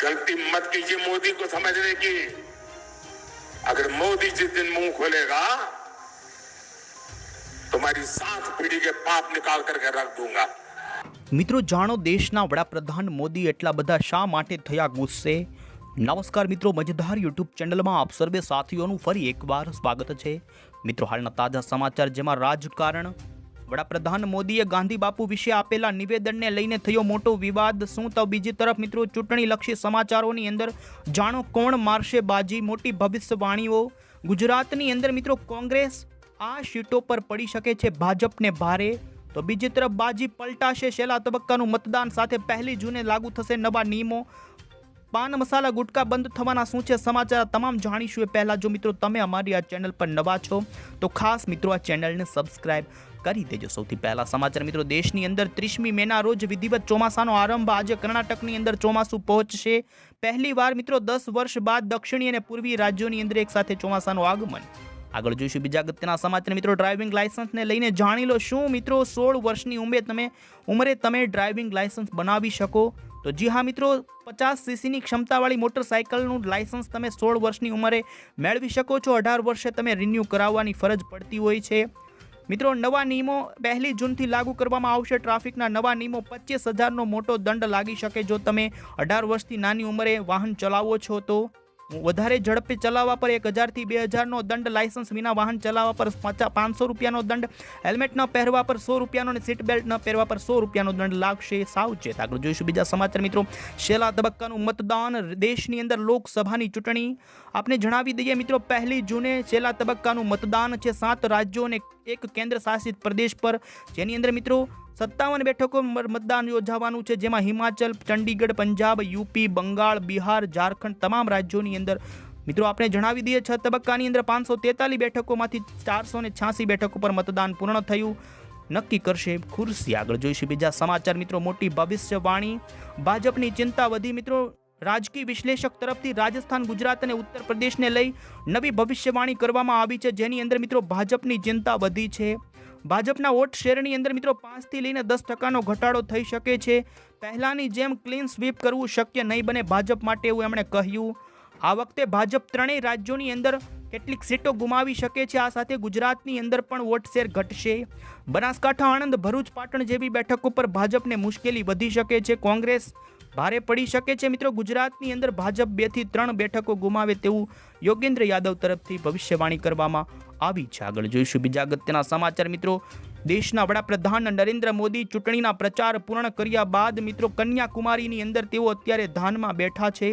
गलती मत कीजिए मोदी को समझने की अगर मोदी जिस दिन मुंह खोलेगा तुम्हारी सात पीढ़ी के पाप निकाल करके रख दूंगा મિત્રો જાણો દેશના વડાપ્રધાન મોદી એટલા બધા શા માટે થયા ગુસ્સે નમસ્કાર મિત્રો મજેદાર યુટ્યુબ ચેનલમાં આપ સર્વે સાથીઓનું ફરી એકવાર સ્વાગત છે મિત્રો હાલના તાજા સમાચાર જેમાં રાજકારણ વડાપ્રધાન મોદીએ ગાંધી બાપુ વિશે આપેલા નિવેદનને લઈને થયો મોટો વિવાદ. શું તો બીજી તરફ મિત્રો ચૂંટણીલક્ષી સમાચારોની અંદર જાણો કોણ મારશે બાજી? મોટી ભવિષ્યવાણીઓ. ગુજરાતની અંદર મિત્રો કોંગ્રેસ આ સીટો પર પડી શકે છે ભાજપને ભારે. તો બીજી તરફ બાજી પલટાશે. છેલ્લા તબક્કાનું મતદાન સાથે પહેલી જૂને લાગુ થશે નવા નિયમો. પાન મસાલા ગુટકા બંધ થવાના શું છે સમાચાર તમામ જાણીશું. એ પહેલાં જો મિત્રો તમે અમારી આ ચેનલ પર નવા છો, તો ખાસ મિત્રો આ ચેનલને સબસ્ક્રાઇબ કરી દેજો. સૌથી પહેલા સમાચાર મિત્રો, દેશની અંદર ત્રીસમી મેના રોજ વિધિવત ચોમાસાનો આરંભ. આજે કર્ણાટકની અંદર ચોમાસું પહોંચશે. પહેલી વાર મિત્રો દસ વર્ષ બાદ દક્ષિણી અને પૂર્વી રાજ્યોની અંદર એક સાથે ચોમાસાનું આગમન. આગળ જોઈશું બીજા અગત્યના સમાચાર મિત્રો, ડ્રાઇવિંગ લાયસન્સને લઈને જાણી લો શું મિત્રો, સોળ વર્ષની ઉંમરે તમે ઉંમરે તમે ડ્રાઇવિંગ લાયસન્સ બનાવી શકો? તો જી હા મિત્રો, પચાસ સીસીની ક્ષમતાવાળી મોટરસાઇકલનું લાયસન્સ તમે સોળ વર્ષની ઉંમરે મેળવી શકો છો. અઢાર વર્ષે તમે રિન્યૂ કરાવવાની ફરજ પડતી હોય છે. મિત્રો, નવા નિયમો પહેલી જૂનથી લાગુ કરવામાં આવશે. ટ્રાફિકના નવા નિયમો પચીસ હજારનો મોટો દંડ લાગી શકે જો તમે અઢાર વર્ષથી નાની ઉંમરે વાહન ચલાવો છો તો. વધારે ઝડપે ચલાવવા પર એક હજારથી બે હજારનો દંડ લાયસન્સ વિના વાહન ચલાવવા પર પચા પાંચસો રૂપિયાનો દંડ, હેલ્મેટ ન પહેરવા પર સો રૂપિયાનો અને સીટ બેલ્ટ ન પહેરવા પર સો રૂપિયાનો દંડ લાગશે સાવચેત. આગળ જોઈશું બીજા સમાચાર મિત્રો. છેલ્લા તબક્કાનું મતદાન દેશની અંદર લોકસભાની ચૂંટણી. આપને જણાવી દઈએ મિત્રો, પહેલી જૂને છેલ્લા તબક્કાનું મતદાન છે સાત રાજ્યો અને એક કેન્દ્ર શાસિત પ્રદેશ પર. જેની અંદર મિત્રો સત્તાવન બેઠકો મતદાન યોજાવાનું છે, જેમાં હિમાચલ, ચંડીગઢ, પંજાબ, યુપી, બંગાળ, બિહાર, ઝારખંડ તમામ રાજ્યોની અંદર. મિત્રો, આપણે જણાવી દઈએ, છ તબક્કાની અંદર પાંચસો તેતાલીસ બેઠકોમાંથી ચારસો ને છ્યાસી બેઠકો પર મતદાન પૂર્ણ થયું. નક્કી કરશે ખુરશી આગળ. જોઈશું બીજા સમાચાર મિત્રો, મોટી ભવિષ્યવાણી. ભાજપની ચિંતા વધી મિત્રો રાજકીય વિશ્લેષક તરફથી રાજસ્થાન, ગુજરાત અને ઉત્તર પ્રદેશને લઈ નવી ભવિષ્યવાણી કરવામાં આવી છે, જેની અંદર મિત્રો ભાજપની ચિંતા વધી છે. ભાજપના વોટ શેરની અંદર મિત્રો પાંચથી લઈને દસ ટકાનો ઘટાડો થઈ શકે છે. પહેલાંની જેમ ક્લીન સ્વીપ કરવું શક્ય નહીં બને ભાજપ માટે એવું એમણે કહ્યું. આ વખતે ભાજપ ત્રણેય રાજ્યોની અંદર કેટલીક સીટો ગુમાવી શકે છે, આ સાથે ગુજરાતની અંદર પણ વોટ શેર ઘટશે. બનાસકાંઠા, આણંદ, ભરૂચ, પાટણ જેવી બેઠકો પર ભાજપને મુશ્કેલી વધી શકે છે. કોંગ્રેસ ભારે પડી શકે છે. મિત્રો, ગુજરાતની અંદર ભાજપ બેથી ત્રણ બેઠકો ગુમાવે તેવું યોગેન્દ્ર યાદવ તરફથી ભવિષ્યવાણી કરવામાં આવી છે. આગળ જોઈશું બીજા અગત્યના સમાચાર. મિત્રો દેશના વડાપ્રધાન નરેન્દ્ર મોદી ચૂંટણીના પ્રચાર પૂર્ણ કર્યા બાદ મિત્રો કન્યાકુમારીની અંદર તેઓ અત્યારે ધ્યાનમાં બેઠા છે.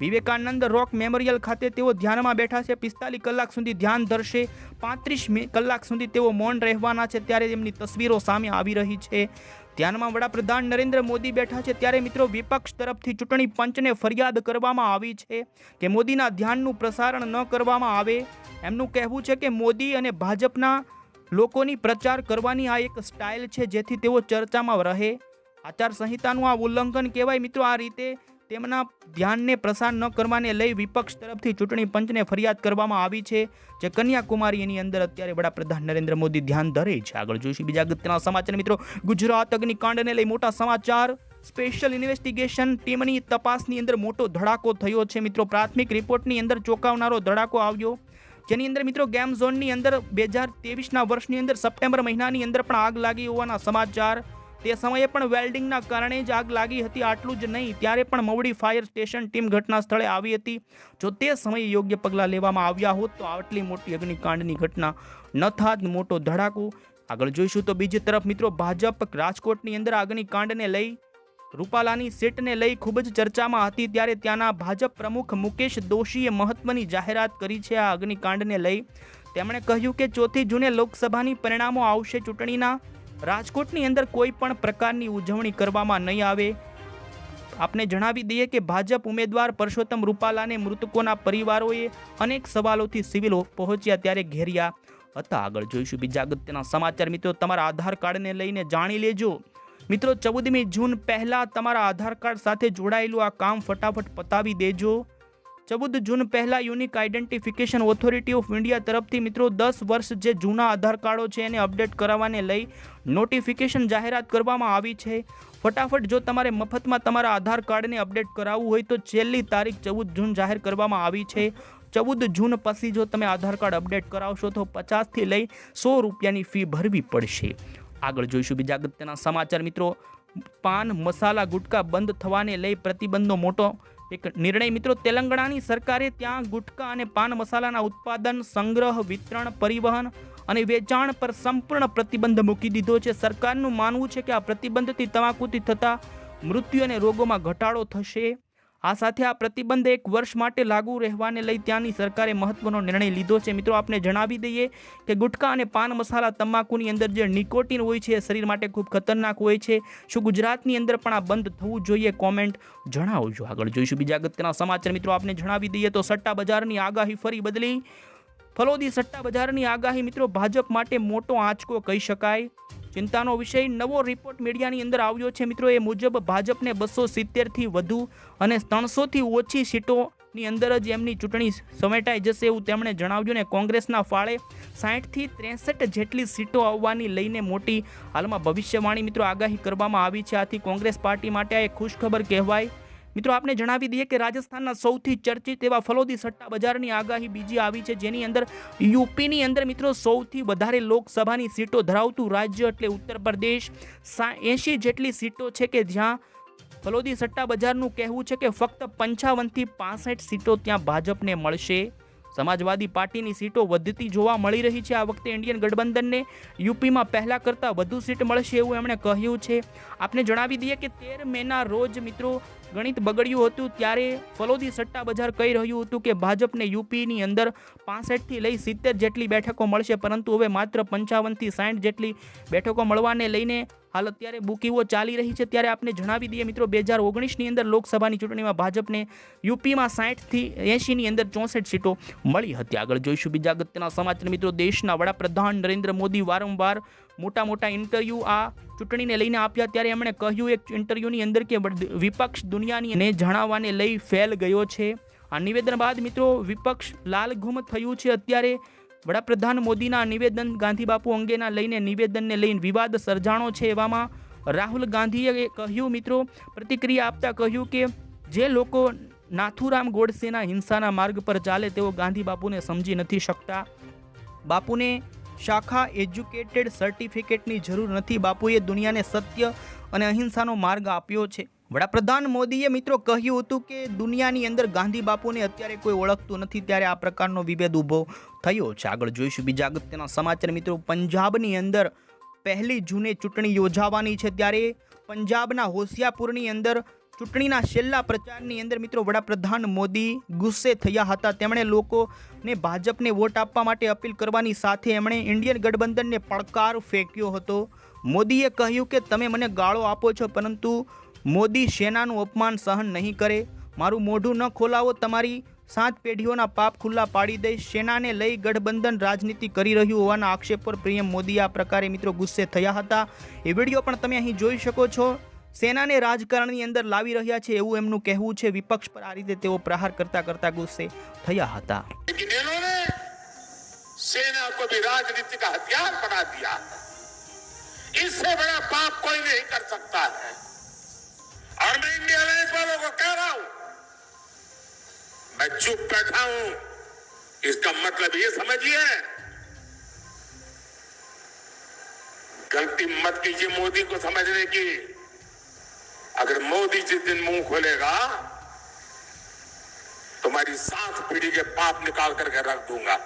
વિવેકાનંદ રોક મેમોરિયલ ખાતે તેઓ ધ્યાનમાં બેઠા છે. પિસ્તાલીસ કલાક સુધી ધ્યાન ધરશે. પાંત્રીસ કલાક સુધી તેઓ મૌન રહેવાના છે ત્યારે તેમની તસવીરો સામે આવી રહી છે. ધ્યાનમાં વડાપ્રધાન નરેન્દ્ર મોદી બેઠા છે ત્યારે મિત્રો વિપક્ષ તરફથી ચૂંટણી પંચને ફરિયાદ કરવામાં આવી છે કે મોદીના ધ્યાનનું પ્રસારણ ન કરવામાં આવે. એમનું કહેવું છે કે મોદી અને ભાજપના લોકોની પ્રચાર કરવાની આ એક સ્ટાઇલ છે જેથી તેઓ ચર્ચામાં રહે. આચારસંહિતાનું આ ઉલ્લંઘન કહેવાય. મિત્રો, આ રીતે તેમના ધ્યાનને પ્રસાર ન કરવાને લઈ વિપક્ષ તરફથી ચૂંટણી પંચને ફરિયાદ કરવામાં આવી છે જે કન્યાકુમારી એની અંદર અત્યારે વડાપ્રધાન નરેન્દ્ર મોદી ધ્યાન ધરે છે. આગળ જોઈશું બીજા અગત્યના સમાચાર. મિત્રો, ગુજરાત અગ્નિકાંડને લઈ મોટા સમાચાર. સ્પેશિયલ ઇન્વેસ્ટિગેશન ટીમની તપાસની અંદર મોટો ધડાકો થયો છે. મિત્રો, પ્રાથમિક રિપોર્ટની અંદર ચોંકાવનારો ધડાકો આવ્યો. જેની અંદર મિત્રો ગેમ ઝોનની અંદર બે હજાર તેવીસના વર્ષની અંદર સપ્ટેમ્બર મહિનાની અંદર પણ આગ લાગી હોવાના સમાચાર. તે સમયે પણ વેલ્ડિંગના કારણે જ આગ લાગી હતી, આટલું જ નહીં. ત્યારે પણ મવડી ફાયર સ્ટેશન ટીમ ઘટના સ્થળે આવી હતી. જો તે સમયે યોગ્ય પગલાં લેવામાં આવ્યા હોત, તો આટલી મોટી અગ્નિકાંડની ઘટના ન થાત. મોટો ધડાકો. આગળ જોઈશું તો બીજી તરફ મિત્રો, ભાજપ રાજકોટની અંદર અગ્નિકાંડને લઈ રૂપાલાની સીટને લઈ ખૂબ જ ચર્ચામાં હતી ત્યારે ત્યાંના ભાજપ પ્રમુખ મુકેશ દોશીએ મહત્વની જાહેરાત કરી છે આ અગ્નિકાંડને લઈ. તેમણે કહ્યું કે ચોથી જૂને લોકસભાની પરિણામો આવશે ચૂંટણીના. રાજકોટની અંદર કોઈ પણ પ્રકારની ઉજવણી કરવામાં નહીં આવે. આપને જણાવી દઈએ કે ભાજપ ઉમેદવાર પરસોત્તમ રૂપાલાને મૃતકોના પરિવારોએ અનેક સવાલોથી સિવિલ પહોંચ્યા ત્યારે ઘેર્યા હતા. આગળ જોઈશું બીજા અગત્યના સમાચાર. મિત્રો, તમારા આધાર કાર્ડને લઈને જાણી લેજો. મિત્રો, ચૌદમી જૂન પહેલાં તમારા આધાર કાર્ડ સાથે જોડાયેલું આ કામ ફટાફટ પતાવી દેજો. ચૌદ જૂન પહેલાં unique identification authority of India તરફથી મિત્રો, દસ વર્ષ જે જૂના આધાર કાર્ડો છે એને અપડેટ કરાવવાને લઈ નોટિફિકેશન જાહેરાત કરવામાં આવી છે. ફટાફટ જો તમારે મફતમાં તમારા આધાર કાર્ડને અપડેટ કરાવવું હોય તો છેલ્લી તારીખ ચૌદ જૂન જાહેર કરવામાં આવી છે. ચૌદ જૂન પછી જો તમે આધાર કાર્ડ અપડેટ કરાવશો તો પચાસથી લઈ સો રૂપિયાની ફી ભરવી પડશે. આગળ જોઈશું. બીજા અગત્યના સમાચાર મિત્રો, પાન, મસાલા, ગુટકા બંધ થવાને લઈ પ્રતિબંધનો મોટો એક નિર્ણય મિત્રો, તેલંગાણાની સરકારે ત્યાં ગુટકા અને પાન મસાલાના ઉત્પાદન, સંગ્રહ, વિતરણ, પરિવહન અને વેચાણ પર સંપૂર્ણ પ્રતિબંધ મૂકી દીધો છે. સરકારનું માનવું છે કે આ પ્રતિબંધથી તમાકુથી થતા મૃત્યુ અને રોગોમાં ઘટાડો થશે. આ સાથે આ પ્રતિબંધ એક વર્ષ માટે લાગુ રહેવાને લઈ ત્યાંની સરકારે મહત્વનો નિર્ણય લીધો છે. મિત્રો, આપને જણાવી દઈએ કે ગુટકા અને પાન મસાલા તમાકુની અંદર જે નિકોટિન હોય છે, એ શરીર માટે ખૂબ ખતરનાક હોય છે. શું ગુજરાતની અંદર પણ આ બંધ થવું જોઈએ કોમેન્ટ જણાવજો. આગળ જોઈશું બીજા અગત્યના સમાચાર. મિત્રો, આપને જણાવી દઈએ તો સટ્ટા બજારની આગાહી ફરી બદલી. ફલોદી સટ્ટા બજારની આગાહી, મિત્રો, ભાજપ માટે મોટો આંચકો કહી શકાય. ચિંતાનો વિષય નવો રિપોર્ટ મીડિયાની અંદર આવ્યો છે. મિત્રો, એ મુજબ ભાજપને બસો સિત્તેરથી વધુ અને ત્રણસોથી ઓછી સીટોની અંદર જ એમની ચૂંટણી સમેટાઈ જશે એવું તેમણે જણાવ્યું ને કોંગ્રેસના ફાળે સાહીઠથી ત્રેસઠ જેટલી સીટો આવવાની લઈને મોટી હાલમાં ભવિષ્યવાણી મિત્રો આગાહી કરવામાં આવી છે. આથી કોંગ્રેસ પાર્ટી માટે આ એક ખુશખબર કહેવાય મિત્રો, આપને જણાવી દઈએ કે રાજસ્થાનના સૌથી ચર્ચિત એવા ફલોદી સટ્ટા બજારની આગાહી બીજી આવી છે, જેની અંદર યુપીની અંદર મિત્રો સૌથી વધારે લોકસભાની સીટો ધરાવતું રાજ્ય એટલે ઉત્તર પ્રદેશ. એંશી જેટલી સીટો છે કે જ્યાં ફલોદી સટ્ટા બજારનું કહેવું છે કે ફક્ત પંચાવનથી પાસઠ સીટો ત્યાં ભાજપને મળશે. સમાજવાદી પાર્ટીની સીટો વધતી જોવા મળી રહી છે. આ વખતે ઇન્ડિયન ગઠબંધનને યુપીમાં પહેલાં કરતાં વધુ સીટ મળશે એવું એમણે કહ્યું છે. આપને જણાવી દઈએ કે તેર મેના રોજ મિત્રો ગણિત બગડ્યું હતું ત્યારે ફલોદી સટ્ટા બજાર કહી રહ્યું હતું કે ભાજપને યુપીની અંદર પાસઠથી લઈ સિત્તેર જેટલી બેઠકો મળશે, પરંતુ હવે માત્ર પંચાવનથી સાઠ જેટલી બેઠકો મળવાને લઈને હાલ અત્યારે બુકીઓ ચાલી રહી છે. ત્યારે આપને જણાવી દઈએ મિત્રો બે હજાર ઓગણીસની અંદર લોકસભાની ચૂંટણીમાં ભાજપને યુપીમાં સાઠથી એંશીની અંદર ચોસઠ સીટો મળી હતી. આગળ જોઈશું બીજા અગત્યના સમાચાર. મિત્રો, દેશના વડાપ્રધાન નરેન્દ્ર મોદી વારંવાર મોટા મોટા ઇન્ટરવ્યૂ આ ચૂંટણીને લઈને આપ્યા. ત્યારે એમણે કહ્યું, એક ઇન્ટરવ્યૂની અંદર કે વિપક્ષ દુનિયાની જણાવવાને લઈ ફેલ ગયો છે. આ નિવેદન બાદ મિત્રો, વિપક્ષ લાલઘુમ થયું છે. અત્યારે વડાપ્રધાન મોદીના નિવેદન ગાંધી બાપુ અંગેના લઈને નિવેદનને લઈને વિવાદ સર્જાણો છે એવામાં રાહુલ ગાંધીએ કહ્યું, મિત્રો, પ્રતિક્રિયા આપતા કહ્યું કે જે લોકો નાથુરામ ગોડસેના હિંસાના માર્ગ પર ચાલે તેઓ ગાંધી બાપુને સમજી નથી શકતા. બાપુને શાખા એજ્યુકેટેડ સર્ટિફિકેટની જરૂર નથી. બાપુએ દુનિયાને સત્ય અને અહિંસાનો માર્ગ આપ્યો છે. વડાપ્રધાન મોદીએ મિત્રો કહ્યું હતું કે દુનિયાની અંદર ગાંધી બાપુને અત્યારે કોઈ ઓળખતું નથી, ત્યારે આ પ્રકારનો વિભેદ ઊભો થયો છે. આગળ જોઈશું બીજા અગત્યના સમાચાર. મિત્રો, પંજાબની અંદર પહેલી જૂને ચૂંટણી યોજાવાની છે, ત્યારે પંજાબના હોશિયાપુરની અંદર ચૂંટણીના છેલ્લા પ્રચારની અંદર મિત્રો વડાપ્રધાન મોદી ગુસ્સે થયા હતા. તેમણે લોકોને ભાજપને વોટ આપવા માટે અપીલ કરવાની સાથે એમણે ઇન્ડિયન ગઠબંધનને પડકાર ફેંક્યો હતો. મોદીએ કહ્યું કે, તમે મને ગાળો આપો છો, પરંતુ મોદી સેનાનું અપમાન સહન નહીં કરે મારું મોઢું ન ખોલાવો તમારી સાત પેઢીઓના પાપ ખુલ્લા પાડી દઈશ સેનાને લઈ ગઠબંધન રાજનીતિ કરી રહ્યું હોવાના આક્ષેપ પર પીએમ મોદી આ પ્રકારે મિત્રો ગુસ્સે થયા હતા એ વિડીયો પણ તમે અહીં જોઈ શકો છો સેનાને રાજકારણની અંદર લાવી રહ્યા છે એવું એમનું કહેવું છે વિપક્ષ પર આ રીતે તેઓ પ્રહાર કરતા કરતા ગુસ્સે થયા હતા लेकिन इन्होंने सेना को भी राजनीति का हथियार बना दिया है इससे बड़ा पाप कोई नहीं कर सकता है और मैं इंडिया अलायंस वालों को कह रहा हूँ मैं चुप बैठा हूँ इसका मतलब ये समझिए गलती मत कीजिए मोदी को समझने की। अगर मोदी जिस दिन मुँह खोलेगा, तुम्हारी सात पीढ़ी के पाप निकाल करके रख दूँगा।